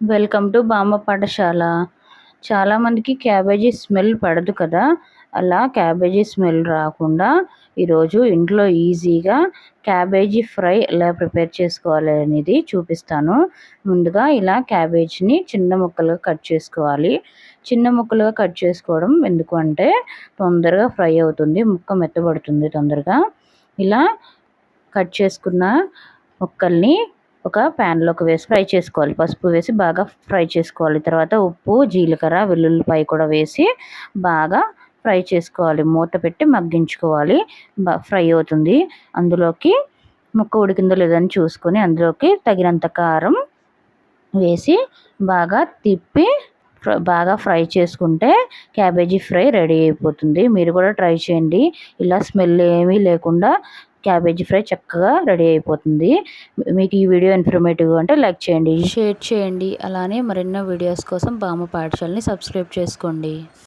Welcome to బామ్మ పాఠశాల. చాలామందికి క్యాబేజీ స్మెల్ పడదు కదా? అలా క్యాబేజీ స్మెల్ రాకుండా ఈరోజు ఇంట్లో ఈజీగా క్యాబేజీ ఫ్రై ఎలా ప్రిపేర్ చేసుకోవాలి అనేది చూపిస్తాను. ముందుగా ఇలా క్యాబేజీని చిన్న ముక్కలుగా కట్ చేసుకోవాలి. చిన్న ముక్కలుగా కట్ చేసుకోవడం ఎందుకు అంటే తొందరగా ఫ్రై అవుతుంది ముక్క మెత్తబడుతుంది తొందరగా. ఇలా కట్ చేసుకున్న ముక్కల్ని ఒక ప్యాన్లోకి వేసి ఫ్రై చేసుకోవాలి. పసుపు వేసి బాగా ఫ్రై చేసుకోవాలి. తర్వాత ఉప్పు జీలకర్ర వెల్లుల్లిపాయ కూడా వేసి బాగా ఫ్రై చేసుకోవాలి. మూత పెట్టి మగ్గించుకోవాలి. ఫ్రై అవుతుంది. అందులోకి ముక్క ఉడికిందో లేదని చూసుకొని అందులోకి తగినంత కారం వేసి బాగా తిప్పి బాగా ఫ్రై చేసుకుంటే క్యాబేజీ ఫ్రై రెడీ అయిపోతుంది. మీరు కూడా ట్రై చేయండి. ఇలా స్మెల్ ఏమీ లేకుండా క్యాబేజీ ఫ్రై చక్కగా రెడీ అయిపోతుంది. మీకు ఈ వీడియో ఇన్ఫర్మేటివ్గా ఉంటే లైక్ చేయండి. షేర్ చేయండి. అలానే మరెన్నో వీడియోస్ కోసం బామ్మ పాఠశాలని సబ్స్క్రైబ్ చేసుకోండి.